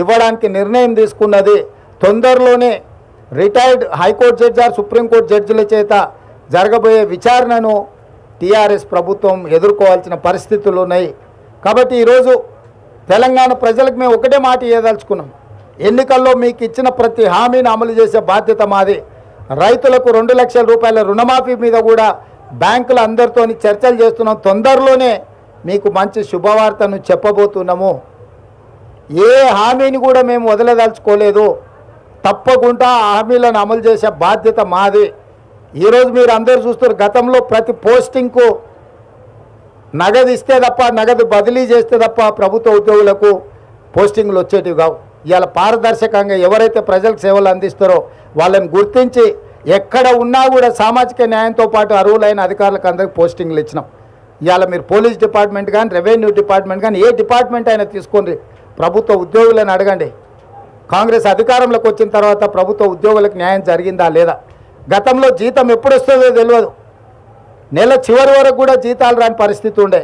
ఇవ్వడానికి నిర్ణయం తీసుకున్నది తొందరలోనే retired high court judge or supreme court జడ్జిల చేత జరగబోయే విచారణను టీఆర్ఎస్ ప్రభుత్వం ఎదుర్కోవాల్సిన పరిస్థితులు ఉన్నాయి. కాబట్టి ఈరోజు తెలంగాణ ప్రజలకు మేము ఒకటే మాట ఇవ్వదలుచుకున్నాం ఎన్నికల్లో మీకు ఇచ్చిన ప్రతి హామీని అమలు చేసే బాధ్యత మాది. రైతులకు రెండు లక్షల రూపాయల రుణమాఫీ మీద కూడా బ్యాంకుల అందరితోని చర్చలు చేస్తున్నాం. తొందరలోనే మీకు మంచి శుభవార్తను చెప్పబోతున్నాము. ఏ హామీని కూడా మేము వదలదలుచుకోలేదు. తప్పకుండా ఆ హామీలను అమలు చేసే బాధ్యత మాది. ఈరోజు మీరు అందరూ చూస్తారు గతంలో ప్రతి పోస్టింగ్కు నగదు ఇస్తే తప్ప నగదు బదిలీ చేస్తే తప్ప ప్రభుత్వ ఉద్యోగులకు పోస్టింగ్లు వచ్చేటివి కావు. ఇవాళ పారదర్శకంగా ఎవరైతే ప్రజలకు సేవలు అందిస్తారో వాళ్ళని గుర్తించి ఎక్కడ ఉన్నా కూడా సామాజిక న్యాయంతో పాటు అర్హులైన అధికారులకు అందరికి పోస్టింగ్లు ఇచ్చినాం. ఇవాళ మీరు పోలీస్ డిపార్ట్మెంట్ కానీ రెవెన్యూ డిపార్ట్మెంట్ కానీ ఏ డిపార్ట్మెంట్ అయినా తీసుకోండి. ప్రభుత్వ ఉద్యోగులను అడగండి. కాంగ్రెస్ అధికారంలోకి వచ్చిన తర్వాత ప్రభుత్వ ఉద్యోగులకు న్యాయం జరిగిందా లేదా? గతంలో జీతం ఎప్పుడు వస్తుందో తెలియదు నెల చివరి వరకు కూడా జీతాలు రాని పరిస్థితి ఉండే.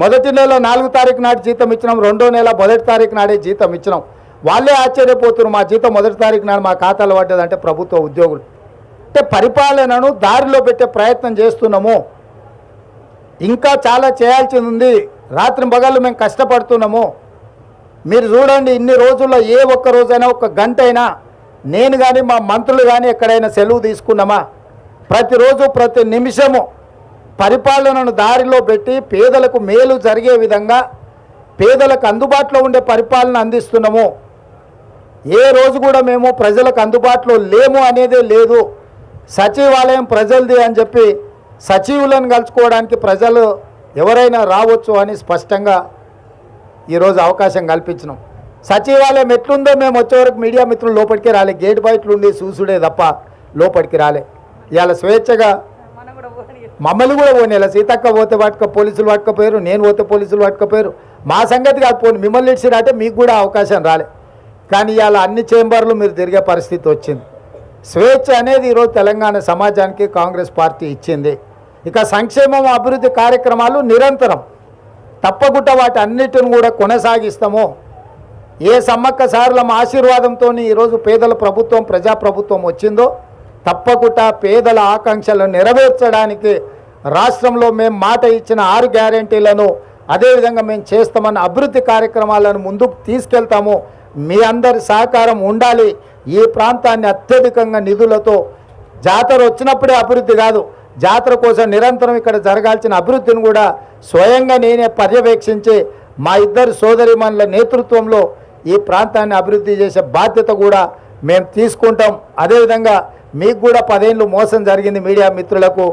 మొదటి నెల నాలుగు తారీఖు నాటి జీతం ఇచ్చినాం రెండో నెల మొదటి తారీఖు నాడే జీతం ఇచ్చినాం. వాళ్ళే ఆశ్చర్యపోతున్నారు మా జీతం మొదటి తారీఖు నాడు మా ఖాతాలో పడ్డదంటే ప్రభుత్వ ఉద్యోగులు. అంటే పరిపాలనను దారిలో పెట్టే ప్రయత్నం చేస్తున్నాము. ఇంకా చాలా చేయాల్సింది ఉంది. రాత్రి పగళ్ళు మేము కష్టపడుతున్నాము. మీరు చూడండి ఇన్ని రోజుల్లో ఏ ఒక్క రోజైనా ఒక గంట అయినా నేను కానీ మా మంత్రులు కానీ ఎక్కడైనా సెలవు తీసుకున్నామా? ప్రతిరోజు ప్రతి నిమిషము పరిపాలనను దారిలో పెట్టి పేదలకు మేలు జరిగే విధంగా పేదలకు అందుబాటులో ఉండే పరిపాలన అందిస్తున్నాము. ఏ రోజు కూడా మేము ప్రజలకు అందుబాటులో లేము అనేదే లేదు. సచివాలయం ప్రజలది అని చెప్పి సచివులను కలుసుకోవడానికి ప్రజలు ఎవరైనా రావచ్చు అని స్పష్టంగా ఈరోజు అవకాశం కల్పించినాం. సచివాలయం ఎట్లుందో మేము వచ్చేవరకు మీడియా మిత్రులు లోపలికి రాలే. గేట్ బయటలు ఉండి చూసుడే తప్ప లోపలికి రాలే. ఇవాళ స్వేచ్ఛగా మమ్మల్ని కూడా పోనీలా సీతక్క పోతే పట్టుక పోలీసులు పట్టుకపోయారు నేను పోతే పోలీసులు పట్టుకపోయారు. మా సంగతి కాదు పోనీ మిమ్మల్ని ఇచ్చినట్టే మీకు కూడా అవకాశం రాలే. కానీ ఇవాళ అన్ని చేంబర్లు మీరు తిరిగే పరిస్థితి వచ్చింది. స్వేచ్ఛ అనేది ఈరోజు తెలంగాణ సమాజానికి కాంగ్రెస్ పార్టీ ఇచ్చింది. ఇక సంక్షేమం అభివృద్ధి కార్యక్రమాలు నిరంతరం. తప్పకుండా వాటి అన్నిటిని కూడా కొనసాగిస్తాము. ఏ సమ్మక్క సారుల ఆశీర్వాదంతో ఈరోజు పేదల ప్రభుత్వం ప్రజాప్రభుత్వం వచ్చిందో తప్పకుండా పేదల ఆకాంక్షలను నెరవేర్చడానికి రాష్ట్రంలో మేము మాట ఇచ్చిన ఆరు గ్యారంటీలను అదేవిధంగా మేము చేస్తామన్న అభివృద్ధి కార్యక్రమాలను ముందుకు తీసుకెళ్తాము. మీ అందరి సహకారం ఉండాలి. ఈ ప్రాంతాన్ని అత్యధికంగా నిధులతో జాతర వచ్చినప్పుడే అభివృద్ధి కాదు జాతర కోసం నిరంతరం ఇక్కడ జరగాల్సిన అభివృద్ధిని కూడా స్వయంగా నేనే పర్యవేక్షించి మా ఇద్దరు సోదరిమణుల నేతృత్వంలో ఈ ప్రాంతాన్ని అభివృద్ధి చేసే బాధ్యత కూడా మేము తీసుకుంటాం. అదేవిధంగా మీకు కూడా పదేళ్ళు మోసం జరిగింది మీడియా మిత్రులకు.